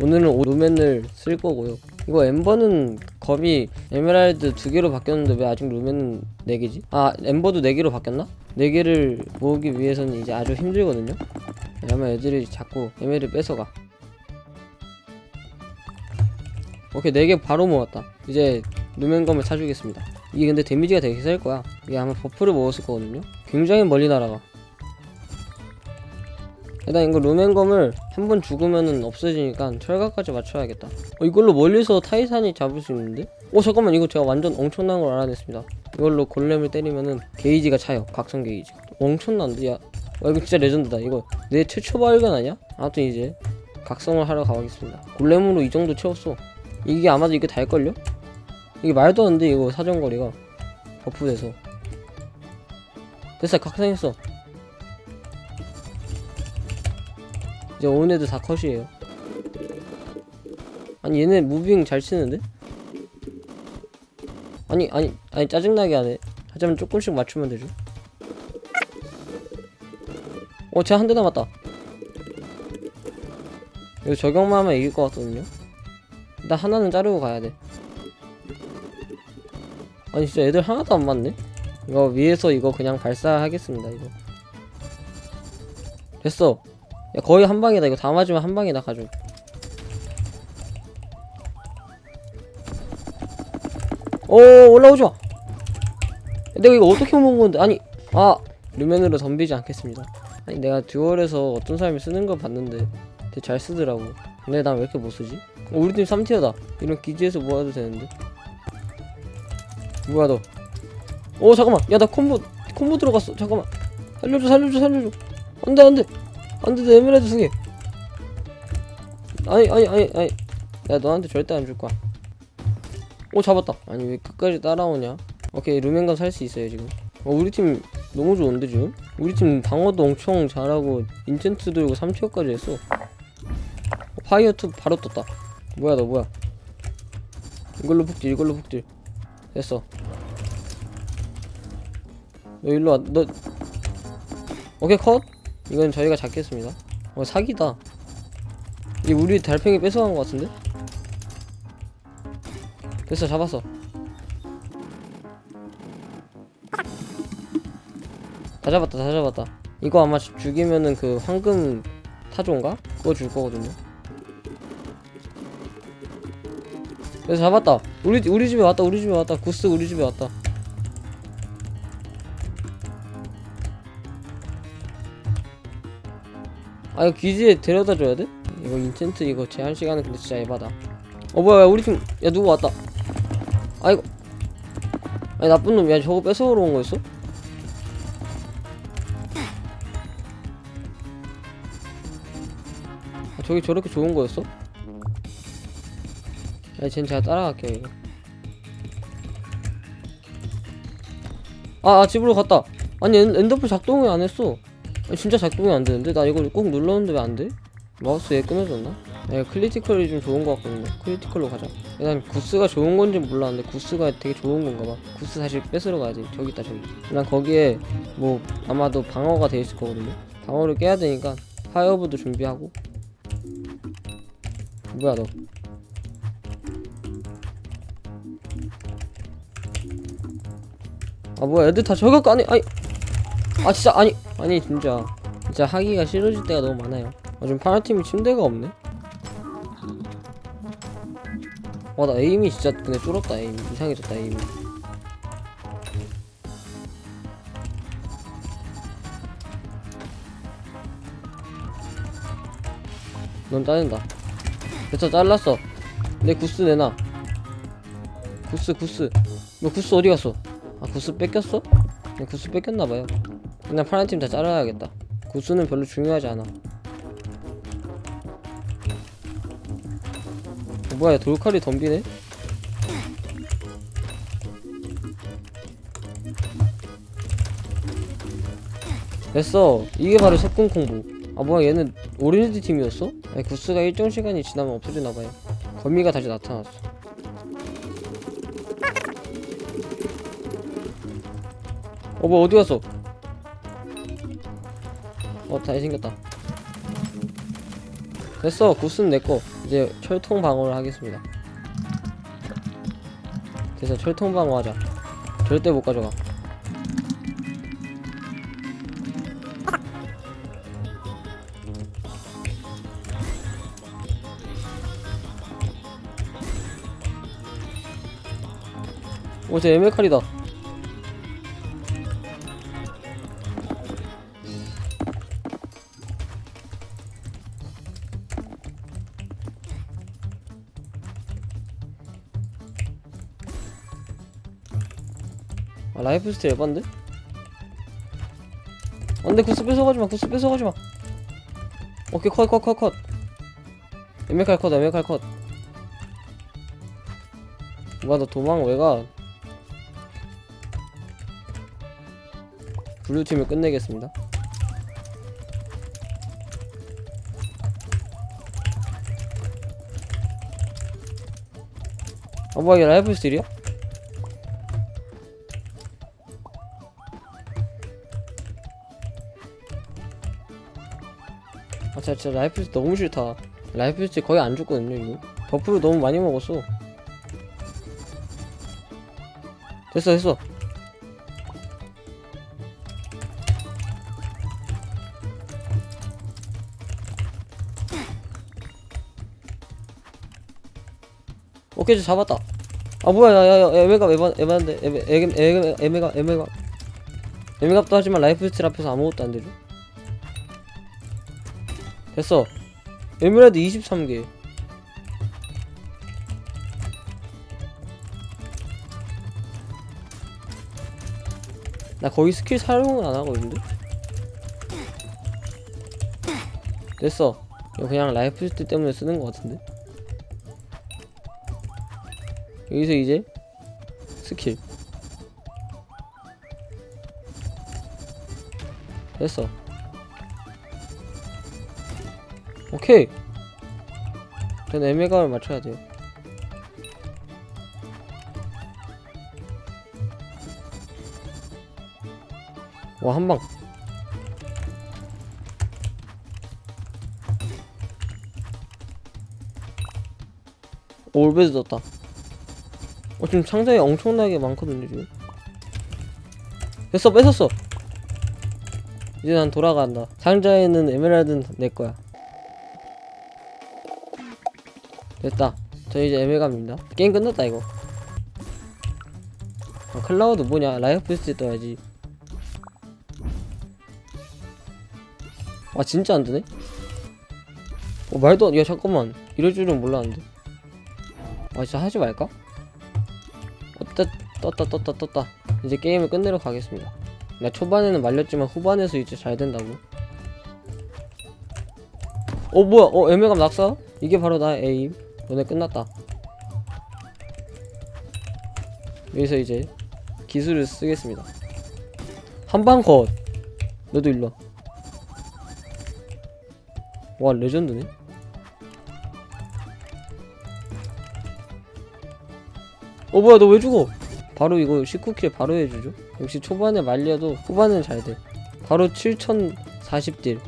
오늘은 오- 루멘을 쓸 거고요. 이거 엠버는 검이 에메랄드 두 개로 바뀌었는데 왜 아직 루멘은 네 개지? 아 엠버도 네 개로 바뀌었나? 네 개를 모으기 위해서는 이제 아주 힘들거든요. 아마 애들이 자꾸 에메를 뺏어가. 오케이 네 개 바로 모았다. 이제 루멘검을 사주겠습니다. 이게 근데 데미지가 되게 셀 거야. 이게 아마 버프를 먹었을 거거든요. 굉장히 멀리 날아가. 일단 이거 루멘검을 한 번 죽으면은 없어지니까 철갑까지 맞춰야겠다. 어, 이걸로 멀리서 타이탄이 잡을 수 있는데? 어 잠깐만 이거 제가 완전 엄청난 걸 알아냈습니다. 이걸로 골렘을 때리면은 게이지가 차요. 각성 게이지. 엄청난데 야. 와 이거 진짜 레전드다. 이거 내 최초 발견 아니야? 아무튼 이제 각성을 하러 가보겠습니다. 골렘으로 이 정도 채웠어. 이게 아마도 이게 다일걸요? 이게 말도 안 돼 이거 사정거리가 버프돼서 됐어 각성했어 이제 온 애들 다 컷이에요. 아니 얘네 무빙 잘 치는데? 아니 아니 아니 짜증나게 하네. 하지만 조금씩 맞추면 되죠. 어 제가 한 대 남았다. 이거 적용만 하면 이길 것 같거든요. 일단 하나는 자르고 가야 돼. 아니 진짜 애들 하나도 안 맞네? 이거 위에서 이거 그냥 발사하겠습니다 이거. 됐어 야 거의 한 방이다. 이거 다 맞으면 한 방이다 가져 오 올라오지 마 내가 이거 어떻게 먹은 건데? 아니 아 류면으로 덤비지 않겠습니다. 아니 내가 듀얼에서 어떤 사람이 쓰는 거 봤는데 되게 잘 쓰더라고. 근데 난 왜 이렇게 못 쓰지? 어, 우리 팀 3티어다. 이런 기지에서 모아도 되는데. 뭐야 너? 오 잠깐만. 야 나 콤보 콤보 들어갔어. 잠깐만. 살려줘 살려줘 살려줘. 안 돼 안 돼 안돼 내 에메랄드 두개 아니 아니 아니 아니. 야 너한테 절대 안 줄 거야. 오 잡았다. 아니 왜 끝까지 따라오냐? 오케이 루멘건 살 수 있어요 지금. 어 우리 팀 너무 좋은데 지금? 우리 팀 방어도 엄청 잘하고 인챈트 들고 3티어까지 했어 어, 파이어 투 바로 떴다. 뭐야 너 뭐야? 이걸로 북딜 이걸로 북딜. 됐어. 너 일로 와. 너 오케이 컷. 이건 저희가 잡겠습니다. 어 사기다. 이 우리 달팽이 뺏어간 것 같은데? 됐어 잡았어. 다 잡았다 다 잡았다. 이거 아마 주- 죽이면은 그 황금 타조인가? 그거 줄 거거든요. 그래서 잡았다. 우리 우리 집에 왔다. 우리 집에 왔다. 구스 우리 집에 왔다. 아 이거 기지에 데려다 줘야 돼? 이거 인챈트 이거 제한 시간은 근데 진짜 에바다 어 뭐야 야, 우리 팀 야 누구 왔다 아이고 아니 나쁜 놈야 저거 뺏어오러 온 거였어? 아, 저기 저렇게 좋은 거였어? 야, 쟨 제가 따라갈게요, 이거. 아, 아, 집으로 갔다. 아니, 엔, 엔더풀 작동이 안 했어. 진짜 작동이 안 되는데? 나 이걸 꼭 눌렀는데 왜 안 돼? 마우스 얘 끊어졌나? 야, 크리티컬이 좀 좋은 것 같거든요. 크리티컬로 가자. 일단 구스가 좋은 건지 몰랐는데 구스가 되게 좋은 건가 봐. 구스 사실 뺏으러 가야지. 저기 있다, 저기. 난 거기에 뭐 아마도 방어가 돼 있을 거거든요. 방어를 깨야 되니까 파이어브도 준비하고. 뭐야 너? 아 뭐야 애들 다 저격 아니 아니 아 진짜 아니 아니 진짜. 진짜 하기가 싫어질 때가 너무 많아요. 요즘 파라팀이 침대가 없네? 와나 에임이 진짜 근데 쫄았다 에임. 이상해졌다 에임이 넌 짜낸다 됐어 잘랐어. 내 구스 내놔. 구스 구스. 너 구스 어디 갔어? 아 구스 뺏겼어? 그냥 구스 뺏겼나봐요 그냥 파란 팀 다 잘라야겠다 구스는 별로 중요하지 않아 어, 뭐야 돌칼이 덤비네? 됐어 이게 바로 석궁 콤보 아 뭐야 얘는 오리지널 팀이었어? 아니 구스가 일정 시간이 지나면 없어지나봐요 거미가 다시 나타났어 어, 뭐 어디 갔어? 어, 다시 생겼다. 됐어 구스는 내꺼 이제 철통 방어를 하겠습니다. 됐어 철통 방어 하자. 절대 못 가져가. 오저 에메칼이다 아 라이프 스틸 에반데? 안돼 구스 뺏어가지마 구스 뺏어가지마. 오케이 컷 컷 컷컷. 에메칼 컷 에메칼 컷. 뭐야 너 도망 왜가? 블루팀을 끝내겠습니다. 아 뭐야 이게 라이프 스틸이야? 진짜, 진짜 라이프 스틸 너무 싫다. 라이프 스틸 거의 안 죽거든요 이거. 버프를 너무 많이 먹었어. 됐어 됐어. 오케이 저 잡았다. 아 뭐야 야야야 에바인데 에메 에메 에메 에메가 에메가 에메갑도 하지만 라이프 스틸 앞에서 아무것도 안 되죠 됐어. 에메랄드 23개. 나 거의 스킬 사용은 안 있는데? 됐어. 이거 그냥 라이프 스틸 때문에 쓰는 것 같은데? 여기서 이제 스킬. 됐어 오케이. 전 에메가를 맞춰야 돼요. 와 한방. 올베드 떴다. 어 지금 상자에 엄청나게 많거든요 지금. 됐어 뺏었어. 이제 난 돌아간다. 상자에는 에메랄드는 내 거야 됐다. 저 이제 에메갑니다. 게임 끝났다 이거. 아, 클라우드 뭐냐? 라이프 스틸 떠야지. 아 진짜 안 되네? 어 말도 안, 야 잠깐만. 이럴 줄은 몰랐는데. 아 진짜 하지 말까? 어 떴, 떴다 떴다 떴다. 이제 게임을 끝내러 가겠습니다. 나 초반에는 말렸지만 후반에서 이제 잘 된다고. 어 뭐야? 어 애매감 낙사? 이게 바로 나의 에임 너네 끝났다. 여기서 이제 기술을 쓰겠습니다. 한방 컷. 너도 일로 와. 와 레전드네. 어 뭐야 너 왜 죽어? 바로 이거 19킬 바로 해주죠. 역시 초반에 말려도 후반은 잘돼. 바로 7040딜